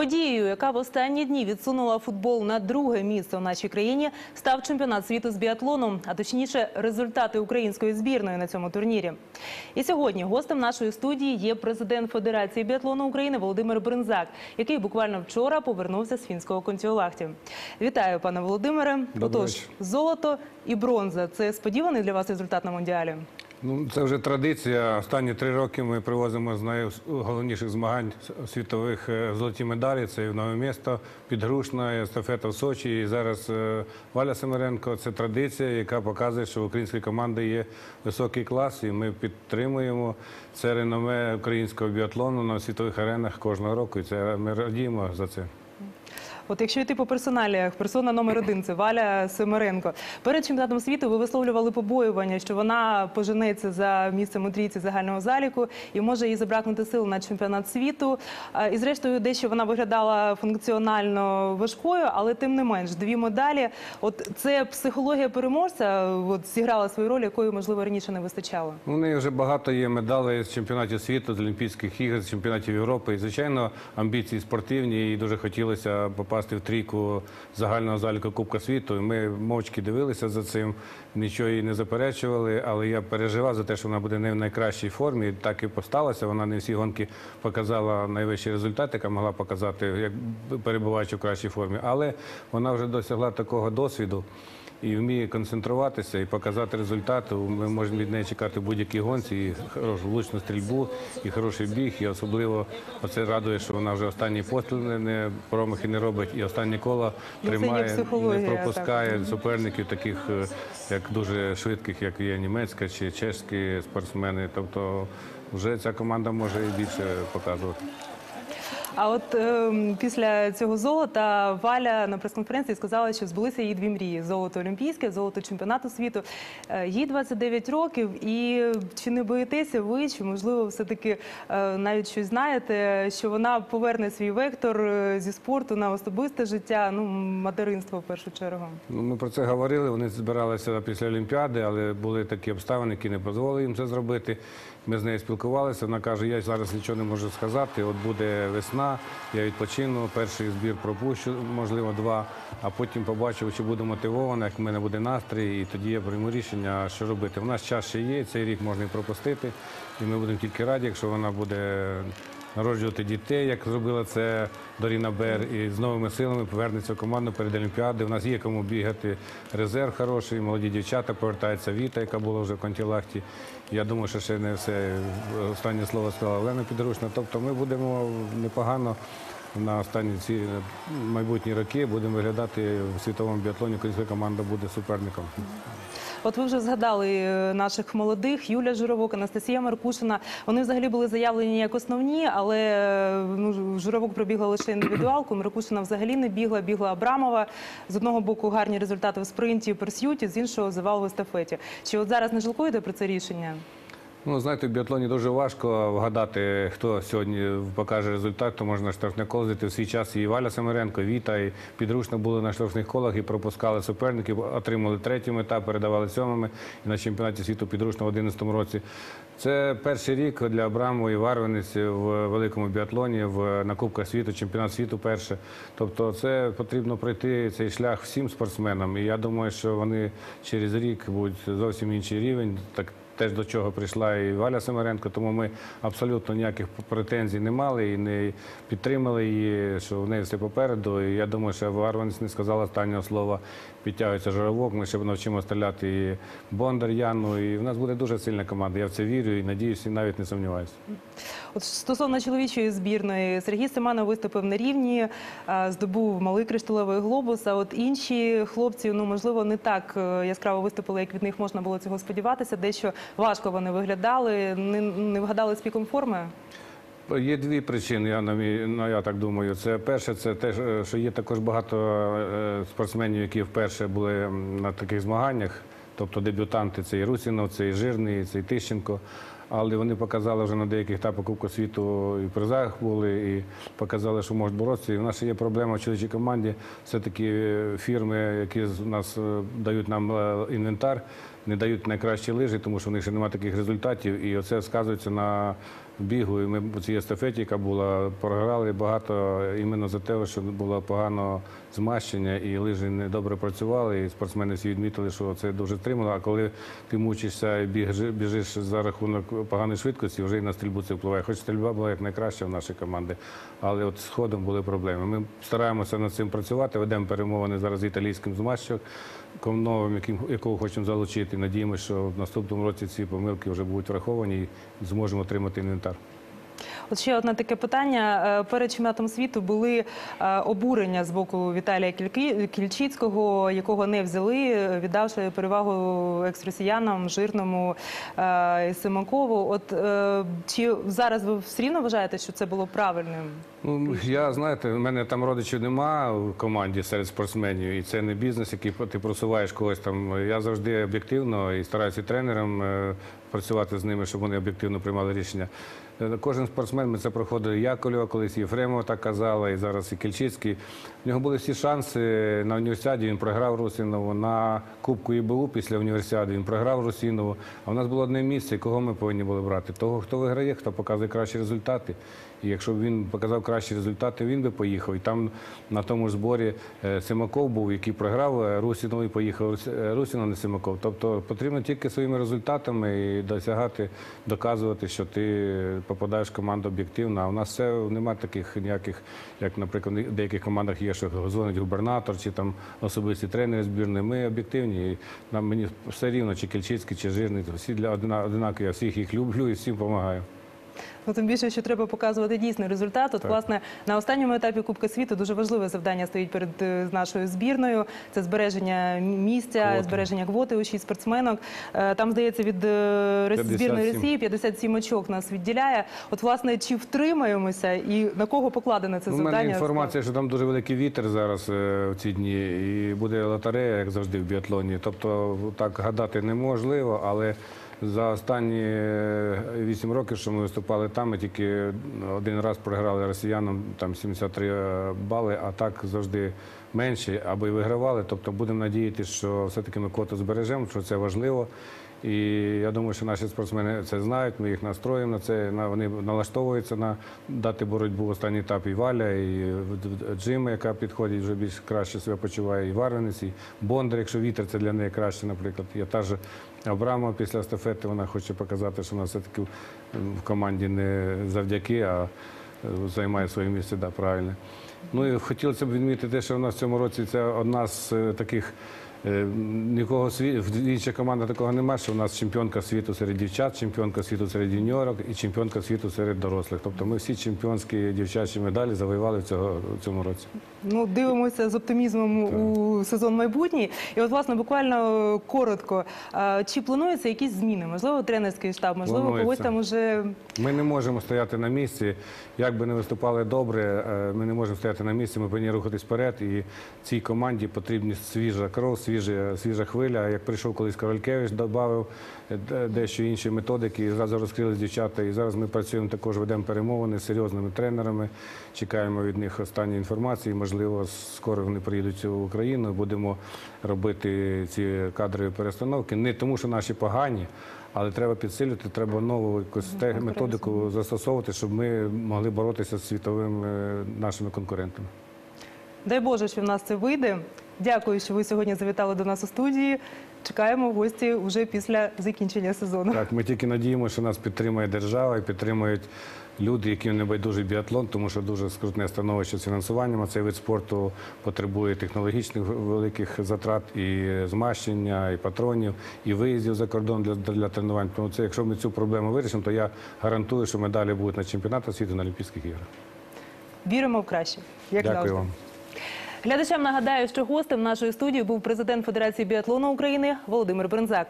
Подією, яка в останні дні відсунула футбол на друге місце в нашій країні, став чемпіонат світу з біатлону, а точніше, результати української збірної на цьому турнірі. І сьогодні гостем нашої студії є президент Федерації біатлону України Володимир Бринзак, який буквально вчора повернувся з фінського контіолахті. Вітаю, пане Володимире. Добрий Отож, золото і бронза це сподіваний для вас результат на мундіалі? Ну, це вже традиція. Останні три роки ми привозимо з найголовніших змагань світових е, золоті медалі. Це і в нове місто, підгрушна, естафета в Сочі. І зараз е, Валя Семеренко. Це традиція, яка показує, що в української команди є високий клас, і ми підтримуємо це реноме українського біатлону на світових аренах кожного року. І це ми радіємо за це. От якщо йти по персоналіях, персона номер один це Валя Семеренко. Перед чемпіонатом світу ви висловлювали побоювання, що вона поженеться за місцем у трійці загального заліку і може їй забракнути сил на чемпіонат світу. І зрештою, дещо вона виглядала функціонально важкою, але тим не менш, дві медалі. От це психологія переможця от, зіграла свою роль, якої можливо раніше не вистачало. У неї вже багато є медалей з чемпіонатів світу, з Олімпійських ігор, з чемпіонатів Європи. І, звичайно, амбіції спортивні. І дуже хотілося попасти в трійку загального заліку Кубка світу. Ми мовчки дивилися за цим, нічого її не заперечували. Але я переживав за те, що вона буде не в найкращій формі. Так і посталося. Вона не всі гонки показала найвищий результат, яка могла показати, як перебуваючи в кращій формі. Але вона вже досягла такого досвіду і вміє концентруватися і показати результати. Ми можемо від неї чекати будь-якій гонці, і хорошу влучну стрільбу, і хороший біг. І особливо оце радує, що вона вже останній постріл не- промахи не робить, і останні кола Ну, тримає, не так. пропускає суперників, таких е, як дуже швидких, як є німецька чи чешські спортсмени. Тобто вже ця команда може і більше показувати. А от ем, після цього золота Валя на прес-конференції сказала, що збулися її дві мрії: золото олімпійське, золото чемпіонату світу. Е, Їй 29 років. І чи не боїтеся ви, чи можливо все-таки е, навіть щось знаєте, що вона поверне свій вектор е, зі спорту на особисте життя, ну материнство в першу чергу? Ну, ми про це говорили. Вони збиралися після Олімпіади, але були такі обставини, які не дозволили їм це зробити. Ми з нею спілкувалися. Вона каже: я зараз нічого не можу сказати. От буде весна, я відпочину. Перший збір пропущу, можливо, два. А потім побачу, чи буду мотивована, як в мене буде настрій, і тоді я прийму рішення, що робити. У нас час ще є. Цей рік можна і пропустити, і ми будемо тільки раді, якщо вона буде народжувати дітей, як зробила це Доріна Бер, і з новими силами повернеться в команду перед Олімпіадою. У нас є кому бігати резерв хороший, молоді дівчата, повертається Віта, яка була вже в Контілахті. Я думаю, що ще не все останнє слово сказала Олена Підручна. Тобто ми будемо непогано на останні ці майбутні роки будемо виглядати в світовому біатлоні, українська команда буде суперником. От ви вже згадали е, наших молодих Юля Журовок, Анастасія Маркушина. Вони взагалі були заявлені як основні, але е, ну, журовок пробігла лише індивідуалку. Маркушина взагалі не бігла, бігла Абрамова. З одного боку гарні результати в спринті, перс'юті, з іншого завал в естафеті. Чи от зараз не жалкуєте про це рішення? Ну, знаєте, в біатлоні дуже важко вгадати, хто сьогодні покаже результат, то можна на штрафне коло зайти. В свій час і Валя Семеренко, Віта, і підручно були на штрафних колах і пропускали суперників, отримали третім етап, передавали сьомими і на чемпіонаті світу підручно в 2011 році. Це перший рік для Абрамової Варваниць в великому біатлоні, в на Кубках світу, чемпіонат світу перше. Тобто, це потрібно пройти цей шлях всім спортсменам. І я думаю, що вони через рік будуть зовсім інший рівень. Так теж до чого прийшла і Валя Семеренко, тому ми абсолютно ніяких претензій не мали і не підтримали її, що в неї все попереду. І я думаю, що Варванець не сказала останнього слова. Підтягується журавок. Ми ще навчимо стріляти і Бондар Яну. І в нас буде дуже сильна команда. Я в це вірю і надіюся, і навіть не сумніваюся. От стосовно чоловічої збірної, Сергій Семенов виступив на рівні, здобув малий кришталевий глобус. А от інші хлопці, ну можливо, не так е, яскраво виступили, як від них можна було цього сподіватися. Дещо важко вони виглядали, не, не вгадали з піком форми. Є дві причини, я, ну, я так думаю. Це перше, це те, що- є також багато е, спортсменів, які вперше були на таких змаганнях. Тобто дебютанти це і Русінов, це і Жирний, це і Тищенко. Але вони показали вже на деяких етапах Кубку світу і призах були, і показали, що можуть боротися. І в нас є проблема в чоловічій команді. Все-таки фірми, які з- нас е, дають нам е, інвентар, не дають найкращі лижі, тому що в них ще немає таких результатів. І оце сказується на бігу. І ми в цій естафеті, яка була, програли багато іменно за те, що було погано змащення, і лижі не добре працювали. І спортсмени всі відмітили, що це дуже стримало. А коли ти мучишся і біжи- біжиш за рахунок поганої швидкості, вже і на стрільбу це впливає. Хоч стрільба була як найкраща в нашій команді, але от з ходом були проблеми. Ми стараємося над цим працювати, ведемо перемовини зараз з італійським змащувачем, новим, якого хочемо залучити. Надіємося, що в наступному році ці помилки вже будуть враховані і зможемо отримати інвентар. От ще одне таке питання. Е, Перед чемпіонатом світу були е, обурення з боку Віталія Кільчицького, якого не взяли, е, віддавши перевагу екс-росіянам, жирному і Симакову. От чи зараз ви все рівно вважаєте, що це було правильним? Ну, я знаєте, в мене там родичів нема в команді серед спортсменів, і це не бізнес, який ти просуваєш когось там. Я завжди об'єктивно і стараюся тренерам е, працювати з ними, щоб вони об'єктивно приймали рішення. Е, Кожен спортсмен ми це проходили. Яковлєва, колись Єфремова так казала, і зараз і Кільчицький. В нього були всі шанси на універсіаді. Він програв Русінову. На Кубку ІБУ після універсіади він програв Русінову. А в нас було одне місце, кого ми повинні були брати? Того, хто виграє, хто показує кращі результати. І якщо б він показав кращі результати, він би поїхав. І там на тому ж зборі е, Симаков був, який програв е, Русінову і поїхав е, Русінов, не Симаков. Тобто потрібно тільки своїми результатами і досягати, доказувати, що ти попадаєш в команду об'єктивно. А у нас все немає таких ніяких, як, наприклад, в деяких командах є, що дзвонить губернатор чи там особисті тренери збірної. Ми об'єктивні. І нам мені все рівно, чи Кільчицький, чи Жирний, всі для одна- одинакові. Я всіх їх люблю і всім допомагаю. Ну, тим більше, що треба показувати дійсний результат. От, Так. власне, на останньому етапі Кубка світу дуже важливе завдання стоїть перед е, нашою збірною. Це збереження місця, Квоти. збереження квоти у шість спортсменок. Е, Там, здається, від е, 57. збірної Росії 57 очок нас відділяє. От, власне, чи втримаємося і на кого покладене це Ну, У завдання? мене інформація, що там дуже великий вітер зараз е, в ці дні, і буде лотерея, як завжди, в біатлоні. Тобто так гадати неможливо, але за останні е, вісім років, що ми виступали там, ми тільки один раз програли росіянам там 73 бали, а так завжди менше, аби і вигравали. Тобто будемо надіятися, що все-таки ми квоту збережемо, що це важливо. І я думаю, що наші спортсмени це знають. Ми їх настроїмо на це. Вони налаштовуються на дати боротьбу в останній етап і Валя, і Джима, яка підходить вже більш краще себе почуває, і Варвинець, і Бондар, якщо вітер, це для неї краще, наприклад. Я та ж Абрамова після естафети, вона хоче показати, що вона все-таки в команді не завдяки, а займає своє місце, да, правильно. Ну і хотілося б відмітити, що в нас в цьому році це одна з е, таких. Е, Нікого сві... в інших командах такого немає, що у нас чемпіонка світу серед дівчат, чемпіонка світу серед юніорок і чемпіонка світу серед дорослих. Тобто ми всі чемпіонські дівчачі медалі завоювали в цього, в цьому році. Ну, дивимося з оптимізмом у сезон майбутній. І от, власне, буквально е, коротко. е, Чи плануються якісь зміни? Можливо, тренерський штаб, можливо, когось там уже Ми не можемо стояти на місці. Як би не виступали добре, ми не можемо стояти на місці, ми повинні рухатись вперед. І цій команді потрібна свіжа кров, свіжа, свіжа хвиля. Як прийшов колись Королькевич, додав дещо інші методики, і зразу розкрились дівчата. І зараз ми працюємо також, ведемо перемовини з серйозними тренерами. Чекаємо від них останньої інформації. Можливо, скоро вони приїдуть в Україну. Будемо робити ці кадрові перестановки. Не тому, що наші погані. Але треба підсилювати, треба нову якусь методику застосовувати, щоб ми могли боротися з світовими е, нашими конкурентами. дай Боже, що в нас це вийде. Дякую, що ви сьогодні завітали до нас у студії. Чекаємо в гості вже після закінчення сезону. Так, ми тільки надіємося, що нас підтримує держава і підтримують люди, які не байдужий біатлон, тому що дуже скрутне становище з фінансуванням. А цей вид спорту потребує технологічних великих затрат і змащення, і патронів, і виїздів за кордон для, для тренувань. Тому це, якщо ми цю проблему вирішимо, то я гарантую, що медалі будуть на чемпіонатах світу на Олімпійських іграх. Віримо в краще, як Дякую завжди. вам. Глядачам нагадаю, що гостем нашої студії був президент Федерації біатлону України Володимир Брензак.